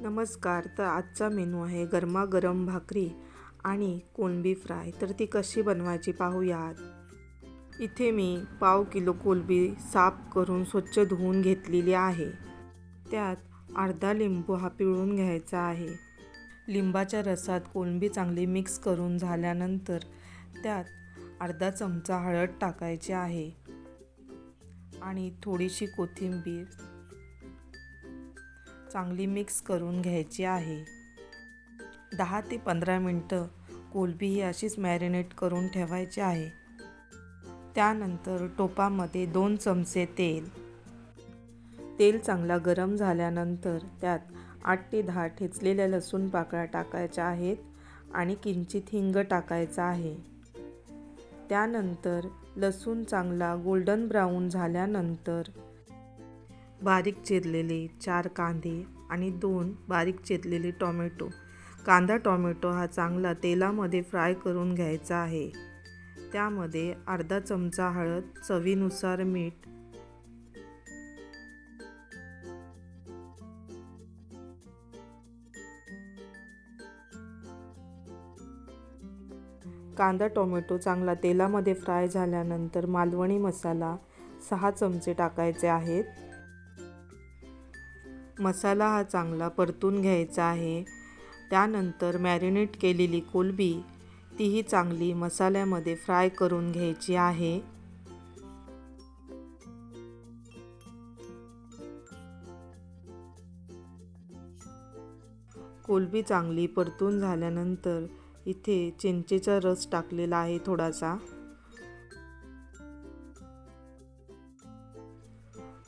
नमस्कार तर आजचा मेनू आहे गरमागरम भाकरी आणि कोलंबी फ्राय. तर ती कशी बनवायची पाहूयात. इथे मी पाव किलो कोलंबी साफ करून स्वच्छ धुवून घेतलेली आहे. त्यात अर्धा लिंबू हा पिळून घ्यायचा आहे. लिंबाच्या रसात कोलंबी चांगली मिक्स करून झाल्यानंतर त्यात अर्धा चमचा हळद टाकायची आहे आणि थोडीशी कोथिंबीर चांगली मिक्स करून घ्यायची आहे. दहा ते पंधरा मिनटं कोलबी ही अशीच मॅरिनेट करून ठेवायची आहे. त्यानंतर टोपामध्ये दोन चमचे तेल. तेल चांगला गरम झाल्यानंतर त्यात आठ ते दहा ठेचलेल्या लसूण पाकळ्या टाकायच्या आहेत आणि किंचित हिंग टाकायचा आहे. त्यानंतर लसूण चांगला गोल्डन ब्राऊन झाल्यानंतर बारीक चिरलेले चार कांदे आणि दोन बारीक चिरलेले टॉमॅटो. कांदा टॉमॅटो हा चांगला तेलामध्ये फ्राय करून घ्यायचा आहे. त्यामध्ये अर्धा चमचा हळद चवीनुसार मीठ कांदा टोमॅटो चांगला तेलामध्ये फ्राय झाल्यानंतर मालवणी मसाला सहा चमचे टाकायचे आहेत. मसाला हा चांगला परतून घ्यायचा आहे. त्यानंतर मॅरिनेट केलेली कोलबी तीही चांगली मसाल्यामध्ये फ्राय करून घ्यायची आहे. कोलबी चांगली परतून झाल्यानंतर इथे चिंचेचा रस टाकलेला आहे थोडासा.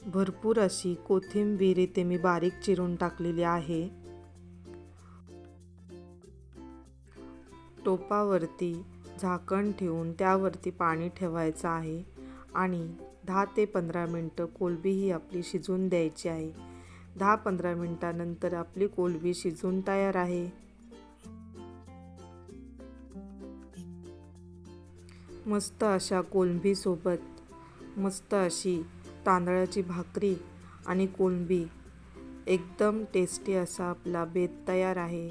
भरपूर अशी कोथिंबीर इथे मी बारीक चिरून टाकलेली आहे. टोपावरती झाकण ठेवून त्यावरती पाणी ठेवायचं आहे आणि दहा ते पंधरा मिनटं कोलबी ही आपली शिजून द्यायची आहे. दहा पंधरा मिनटानंतर आपली कोलबी शिजून तयार आहे. मस्त अशा कोलंबीसोबत मस्त अशी तांदळाची भाकरी आणि कोलंबी. एकदम टेस्टी असा आपला बेत तयार आहे.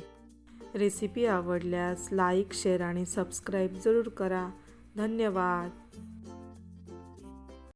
रेसिपी आवडल्यास लाईक शेअर आणि सबस्क्राईब जरूर करा. धन्यवाद.